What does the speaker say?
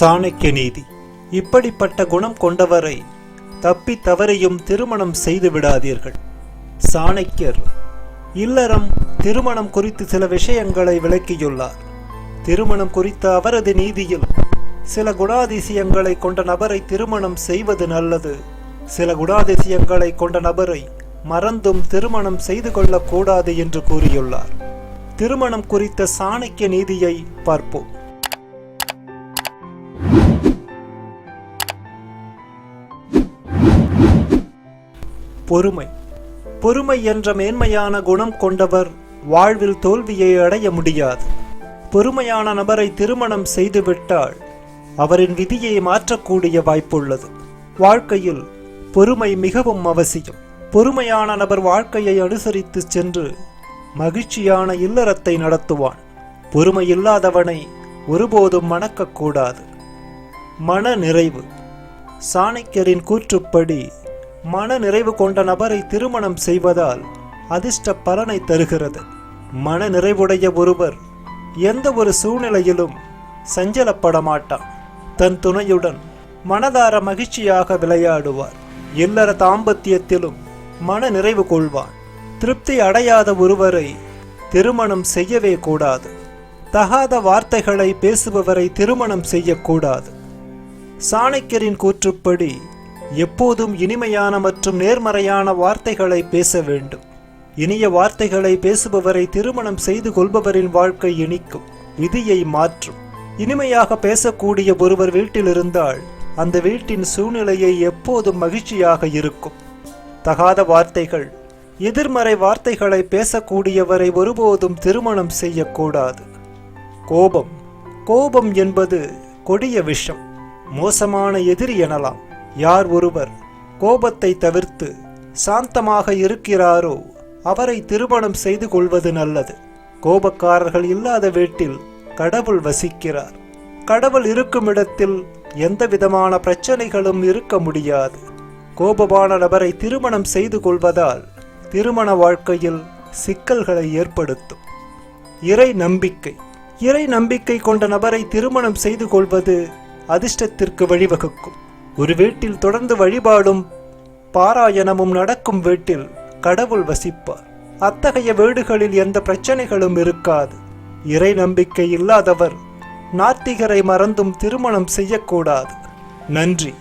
சாணக்கிய நீதி. இப்படிப்பட்ட குணம் கொண்டவரை தப்பி தவறையும் திருமணம் செய்து விடாதீர்கள். சாணக்கியர் இல்லறம் திருமணம் குறித்து சில விஷயங்களை விளக்கியுள்ளார். திருமணம் குறித்த அவரது நீதியில் சில குணாதிசயங்களை கொண்ட நபரை திருமணம் செய்வது நல்லது. சில குணாதிசயங்களை கொண்ட நபரை மறந்தும் திருமணம் செய்து கொள்ளக்கூடாது என்று கூறியுள்ளார். திருமணம் குறித்த சாணக்கிய நீதியை பார்ப்போம். பொறுமை. பொறுமை என்ற மேன்மையான குணம் கொண்டவர் வாழ்வில் தோல்வியை அடைய முடியாது. பொறுமையான நபரை திருமணம் செய்துவிட்டால் அவரின் விதியை மாற்றக்கூடிய வாய்ப்புள்ளது. வாழ்க்கையில் பொறுமை மிகவும் அவசியம். பொறுமையான நபர் வாழ்க்கையை அனுசரித்து சென்று மகிழ்ச்சியான இல்லறத்தை நடத்துவான். பொறுமை இல்லாதவனை ஒருபோதும் மணக்கக்கூடாது. மன நிறைவு சாணக்கியரின் கூற்றுப்படி மன நிறைவு கொண்ட நபரை திருமணம் செய்வதால் அதிர்ஷ்ட பலனை தருகிறது. மன நிறைவுடைய ஒருவர் எந்த ஒரு சூழ்நிலையிலும் சஞ்சலப்பட மாட்டான். தன் துணையுடன் மனதார மகிழ்ச்சியாக விளையாடுவார். இல்லற தாம்பத்தியத்திலும் மன நிறைவு கொள்வான். திருப்தி அடையாத ஒருவரை திருமணம் செய்யவே கூடாது. தகாத வார்த்தைகளை பேசுபவரை திருமணம் செய்யக்கூடாது. சாணக்கியரின் கூற்றுப்படி எப்போதும் இனிமையான மற்றும் நேர்மறையான வார்த்தைகளை பேச வேண்டும். இனிய வார்த்தைகளை பேசுபவரை திருமணம் செய்து கொள்பவரின் வாழ்க்கை இனிக்கும் விதியை மாற்றும். இனிமையாக பேசக்கூடிய ஒருவர் வீட்டில் இருந்தால் அந்த வீட்டின் சூழ்நிலையை எப்போதும் மகிழ்ச்சியாக இருக்கும். தகாத வார்த்தைகள் எதிர்மறை வார்த்தைகளை பேசக்கூடியவரை ஒருபோதும் திருமணம் செய்யக்கூடாது. கோபம் கோபம் என்பது கொடிய விஷம் மோசமான எதிரி எனலாம். யார் ஒருவர் கோபத்தை தவிர்த்து சாந்தமாக இருக்கிறாரோ அவரை திருமணம் செய்து கொள்வது நல்லது. கோபக்காரர்கள் இல்லாத வீட்டில் கடவுள் வசிக்கிறார். கடவுள் இருக்கும் இடத்தில் எந்த விதமான பிரச்சனைகளும் இருக்க முடியாது. கோபமான நபரை திருமணம் செய்து கொள்வதால் திருமண வாழ்க்கையில் சிக்கல்களை ஏற்படுத்தும். இறை நம்பிக்கை. இறை நம்பிக்கை கொண்ட நபரை திருமணம் செய்து கொள்வது அதிர்ஷ்டத்திற்கு வழிவகுக்கும். ஒரு வீட்டில் தொடர்ந்து வழிபாடும் பாராயணமும் நடக்கும் வீட்டில் கடவுள் வசிப்பார். அத்தகைய வீடுகளில் எந்த பிரச்சனைகளும் இருக்காது. இறை நம்பிக்கை இல்லாதவர் நாத்திகரை மறந்தும் திருமணம் செய்யக்கூடாது. நன்றி.